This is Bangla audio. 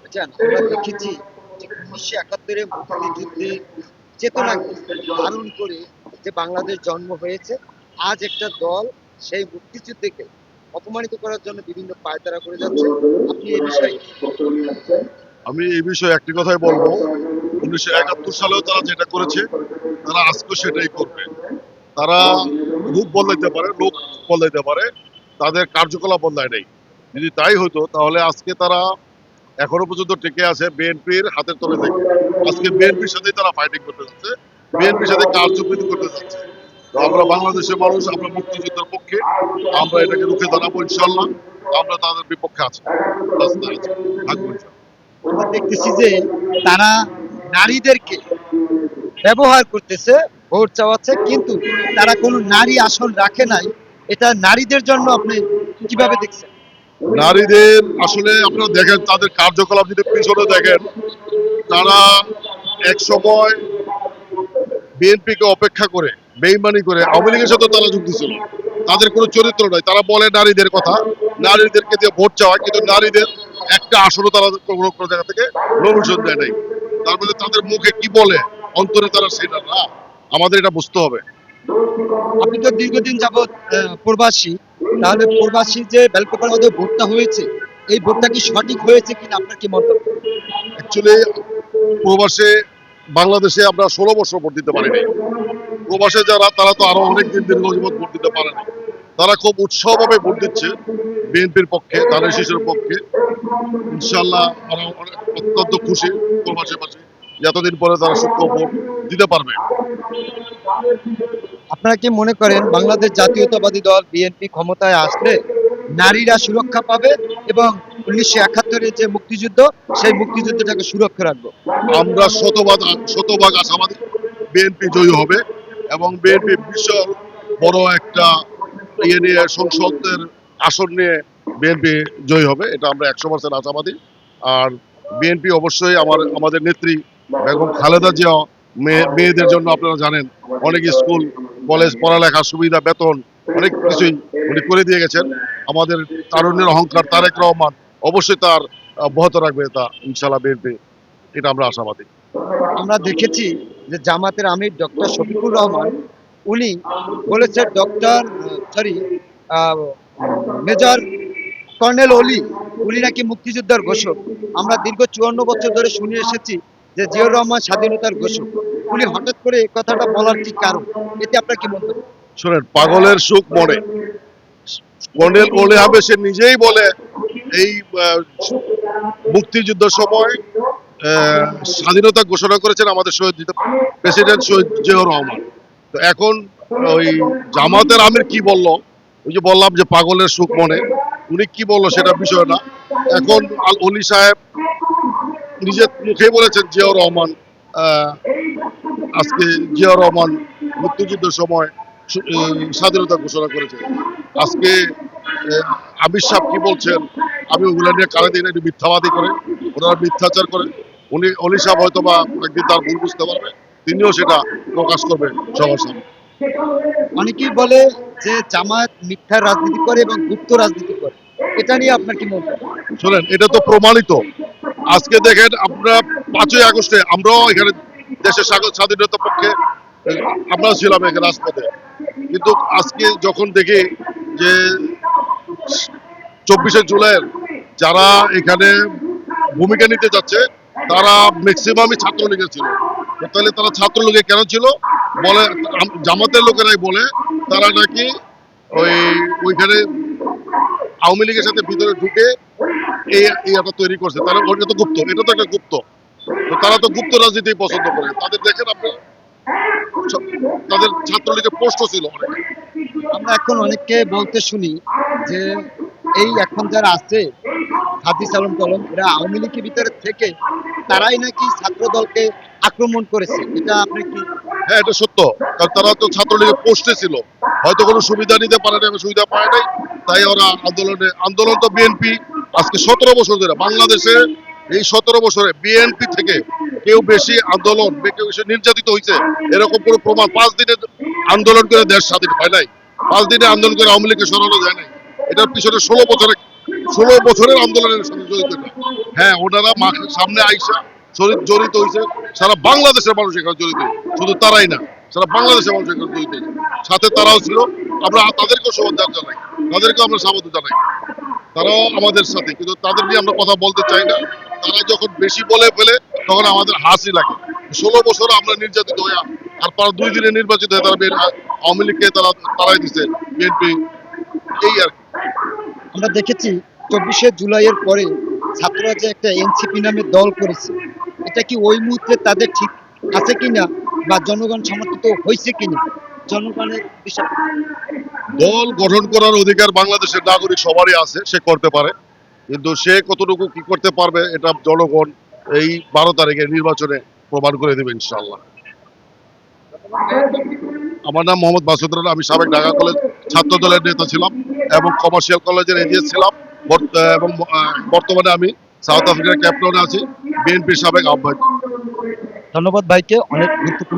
বুঝছেন আমরা দেখেছি উনিশশো একাত্তরে মুক্তিযুদ্ধে ধারণ করে যে বাংলাদেশ জন্ম হয়েছে, আজ একটা দল সেই মুক্তিযুদ্ধকে অপমানিত করার জন্য বিভিন্ন পায়তারা করে যাচ্ছে। আপনি এই বিষয়ে আমি এই বিষয়ে একটি কথাই বলব। উনিশশো একাত্তর সালেও তারা যেটা করেছে, তারা আজকেও সেটাই করবে। তারা রূপ বদলাইতে পারে, লোক বদলাইতে পারে, তাদের কার্যকলাপ বদলায় নেই। যদি তাই হতো, তাহলে আজকে তারা এখনও পর্যন্ত টিকে আছে বিএনপির হাতের তলে থেকে। আজকে বিএনপির সাথেই তারা ফাইটিং করতে যাচ্ছে। বিএনপির সাথে কার্যকৃতি করতে যাচ্ছে। তো আমরা বাংলাদেশের মানুষ, আমরা মুক্তিযুদ্ধের পক্ষে, আমরা এটাকে রুখে দাঁড়াবো ইনশাল্লাহ আমরা তাদের বিপক্ষে আছি। দেখতেছি যে তারা নারীদেরকে ব্যবহার করতেছে, ভোট চাওয়াচ্ছে, কিন্তু তারা কোনো নারী আসন রাখে নাই। এটা নারীদের জন্য আপনি কীভাবে দেখছেন? নারীদের আসলে আপনারা দেখেন, তাদের কার্যকলাপ যদি পিছনে দেখেন, তারা এক সময় বিএনপিকে অপেক্ষা করে, বেইমানি করে, আওয়ামী লীগের সাথে তারা যুক্ত ছিল। তাদের কোনো চরিত্র নাই। তারা বলে নারীদের কথা। নারীদেরকে দিয়ে ভোট চাওয়া, কিন্তু নারীদের একটা আসনও তারা কোনো কোনো জায়গা থেকে নমিশন দেয় নাই। তার মধ্যে তাদের মুখে কি বলে? অন্তরে তারা সেটা না। আমাদের এটা বুঝতে হবে। আপনি তো দীর্ঘদিন যাবৎ প্রবাসী, তাহলে প্রবাসী যে মধ্যে ভোটটা হয়েছে, এই ভোটটা কি সঠিক হয়েছে কিনা আপনার কি অ্যাকচুয়ালি প্রবাসে, বাংলাদেশে আমরা ষোলো বছর ভোট দিতে পারিনি। প্রবাসে যারা, তারা তো আরও অনেক দিন দীর্ঘ জীবন ভোট দিতে পারে না তারা খুব উৎসাহভাবে ভোট দিচ্ছে বিএনপির পক্ষে, ধানের শিশুর পক্ষে। ইনশাল্লাহ অত্যন্ত খুশি প্রবাসী পাশে এতদিন পরে তারা সূক্ষ্ম ভোট দিতে পারবে। আপনারা কি মনে করেন বাংলাদেশ জাতীয়তাবাদী দল বিএনপি ক্ষমতায় আসলে নারীরা সুরক্ষা পাবে এবং উনিশশো একাত্তরের যে মুক্তিযুদ্ধ সেই মুক্তিযুদ্ধটাকে সুরক্ষা রাখব? আমরা শতভাগ শতভাগ আশাবাদী বিএনপি জয়ী হবে এবং বিএনপি বিশাল বড় একটা ইয়ে নিয়ে সংসদের আসন নিয়ে বিএনপি জয়ী হবে এটা আমরা একশো পার্সেন্ট আশাবাদী। আর বিএনপি অবশ্যই আমার আমাদের নেত্রী বেগম খালেদা জিয়া মেয়েদের জন্য আপনারা জানেন অনেক স্কুল কলেজ পড়ালেখা সুবিধা বেতন অনেক কিছুই উনি করে দিয়ে গেছেন। আমাদের তারুণ্যের অহংকার তারেক রহমান অবশ্যই তার বহত রাখবে তা ইনশাল্লাহ বিএনপি এটা আমরা আশাবাদী। আমরা দেখেছি যে জামাতের আমির ডক্টর শফিকুর রহমান উনি বলেছে ডক্টর সরি মেজর কর্নেল অলি উনি নাকি মুক্তিযোদ্ধার ঘোষক। আমরা দীর্ঘ চুয়ান্ন বছর ধরে শুনে এসেছি যে জিয়র রহমান স্বাধীনতার ঘোষক উনি হঠাৎ করে এই কথাটা বলার কি কারণ? এতে আপনার কি মন্তব্য? শোনেন পাগলের সুখ মনে কর্নেল ওলে হবে সে নিজেই বলে এই আহ, মুক্তিযুদ্ধের সময় স্বাধীনতা ঘোষণা করেছেন আমাদের শহীদ প্রেসিডেন্ট শহীদ জিয়াউর রহমান। তো এখন ওই জামাতের আমির কি বলল? ওই যে বললাম যে পাগলের সুখ মনে। উনি কি বলল সেটা বিষয় না। এখন আল অলি সাহেব নিজের মুখে বলেছেন জিয়াউর রহমান আজকে জিয়াউর রহমান মুক্তিযুদ্ধের সময় স্বাধীনতা ঘোষণা করেছে আজকে আমির সাহেব কি বলছেন? আমি ওগুলা নিয়ে কানে দিন একটু মিথ্যাবাদী করে ওনারা মিথ্যাচার করে। উনি অলি সাহেব হয়তো বা একদিন তার ভুল বুঝতে পারবে তিনিও সেটা প্রকাশ করবে সবার সামনে। অনেকেই বলে যে জামাত মিথ্যা রাজনীতি করে এবং গুপ্ত রাজনীতি করে। এটা নিয়ে আপনার কি মন্তব্য? শোনেন এটা তো প্রমাণিত। আজকে দেখেন আমরা পাঁচই আগস্টে, আমরাও এখানে দেশের স্বাগত স্বাধীনতার পক্ষে, আমরাও ছিলাম এখানে রাজপথে। কিন্তু আজকে যখন দেখি যে চব্বিশে জুলাইয়ের যারা এখানে ভূমিকা নিতে যাচ্ছে, তারা ম্যাক্সিমামই ছাত্রলীগের ছিল। তাহলে তারা ছাত্রলীগে কেন ছিল? বলে জামাতের লোকেরাই বলে, তারা নাকি ওই ওইখানে আওয়ামী লীগের সাথে ভিতরে ঢুকে এই এটা তৈরি করছে তারা তো গুপ্ত এটা তো একটা গুপ্ত। তারা তো গুপ্ত রাজনীতি পছন্দ করে। তাদের দেখেন আপনি তাদের ছাত্রলীগের পোস্টও ছিল অনেক। আমরা এখন অনেককে বলতে শুনি যে এই এখন যারা আছে হাদিস আলম কলম এরা আওয়ামী লীগের ভিতরে থেকে তারাই নাকি ছাত্র দলকে আক্রমণ করেছে এটা আপনি কি হ্যাঁ এটা সত্য। কারণ তারা তো ছাত্রলীগের পোস্টে ছিল। হয়তো কোনো সুবিধা নিতে পারে না সুবিধা পায় নাই। তাই ওরা আন্দোলনে আন্দোলন তো বিএনপি আজকে সতেরো বছর ধরে বাংলাদেশে এই সতেরো বছরে বিএনপি থেকে কেউ বেশি আন্দোলন, কেউ বেশি নির্যাতিত হয়েছে, এরকম কোনো প্রমাণ পাঁচ দিনের আন্দোলন করে দেশ স্বাধীন হয় নাই। পাঁচ দিনে আন্দোলন করে আওয়ামী লীগকে সরানো যায় নাই। এটার পিছনে ষোলো বছরে, ষোলো বছরের আন্দোলনের সাথে জড়িত। হ্যাঁ ওনারা সামনে আইসা জড়িত হয়েছে। সারা বাংলাদেশের মানুষ এখানে জড়িত। শুধু তারাই না। সারা বাংলাদেশের মানুষ জড়িত হয়েছে। সাথে তারাও ছিল। আমরা তাদেরকেও সমাধান জানাই তাদেরকেও আমরা স্বাগত জানাই। তারাও আমাদের সাথে। কিন্তু তাদের নিয়ে আমরা কথা বলতে চাই না। তারা যখন বেশি বলে ফেলে, তখন আমাদের হাসি লাগে। ষোলো বছর আমরা নির্যাতিত হয়ে, আর পর দুই দিনে নির্বাচিত হয়ে তারা আওয়ামী লীগকে তারা তারাই দিছে, বিএনপি এই আর কি। আমরা দেখেছি, চব্বিশে জুলাইয়ের পরে ছাত্ররা যে একটা এনসিপি নামে দল করেছে, এটা কি ওই মুহূর্তে তাদের ঠিক আছে কিনা? বা জনগণ সমর্থিত হয়েছে কিনা? জনগণের বিষয় দল গঠন করার অধিকার বাংলাদেশের নাগরিক সবারই আছে সে করতে পারে। কিন্তু সে কতটুকু কি করতে পারবে এটা জনগণ এই বারো তারিখে নির্বাচনে প্রমাণ করে দেবে ইনশাল্লাহ আমার নাম মোহাম্মদ মাসুদ রানা আমি সাবেক ঢাকা কলেজ ছাত্র দলের নেতা ছিলাম এবং কমার্শিয়াল কলেজের এজিএস ছিলাম। বর্ত- এবং বর্তমানে আমি সাউথ আফ্রিকার ক্যাপ্টেন আছি বিএনপির সাবেক আহ্বায়ক। ধন্যবাদ ভাইকে অনেক গুরুত্বপূর্ণ